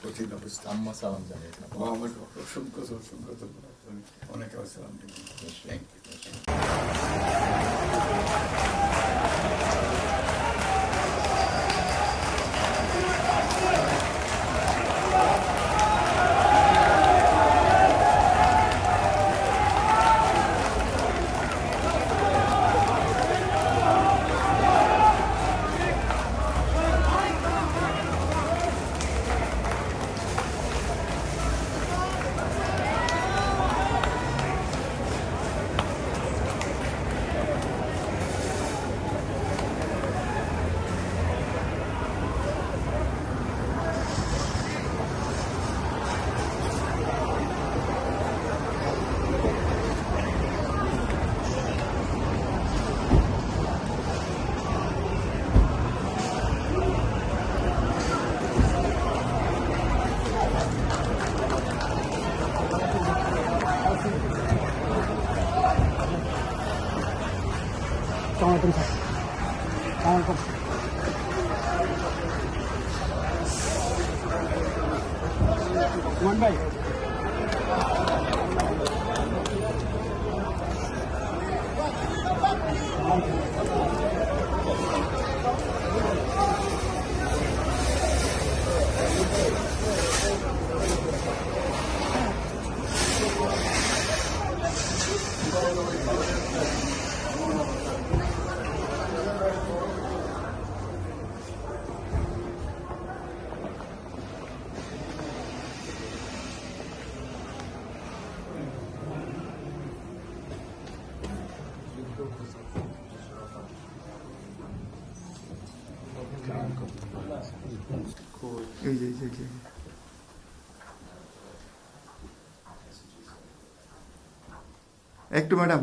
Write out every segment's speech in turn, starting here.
কঠিন অবস্থা আম্মা সালাম জানিয়েছেন ও আমাকে অসংখ্য অসংখ্য অনেক ইউ Assalamualaikum sir. Assalamualaikum. Cuman baik. এই একটু ম্যাডাম।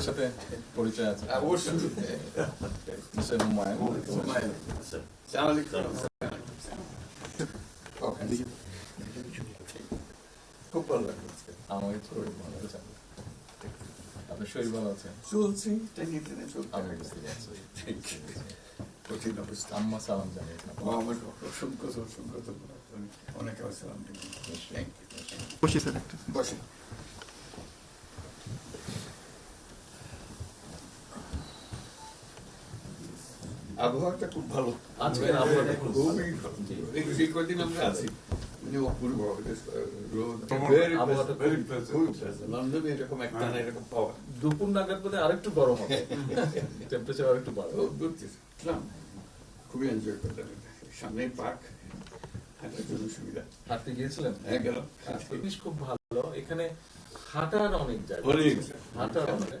সাথে পরিচয় আছে সালাম খুব ভালো আজকে। আমাকে শরীর ভালো আছে আপনার শরীর ভালো আছে চলছি. কঠিন অবস্থা আম্মা সালাম জানিয়েছেন ও আমাকে অসংখ্য অসংখ্য ধন্যবাদ অনেক ইউ বসি স্যার একটু আবহাওয়াটা খুব ভালো। আজকের আবহাওয়াটা খুবই ভালো। এই কদিন আমরা আছি। মানে অপূর্ব খুবই pleasant। লন্ডনে এরকম একটা না এরকম পাওয়া দুপুর নাগাদ বোধ আরেকটু গরম হবে। টেম্পারেচার আরেকটু বাড়বে। খুবই এনজয় করলাম সামনে পার্ক হাঁটার জন্য সুবিধা। হাঁটতে গিয়েছিলেন? হ্যাঁ গেলাম। জিনিস খুব ভালো। এখানে হাঁটার অনেক জায়গা অনেক হাঁটার অনেক।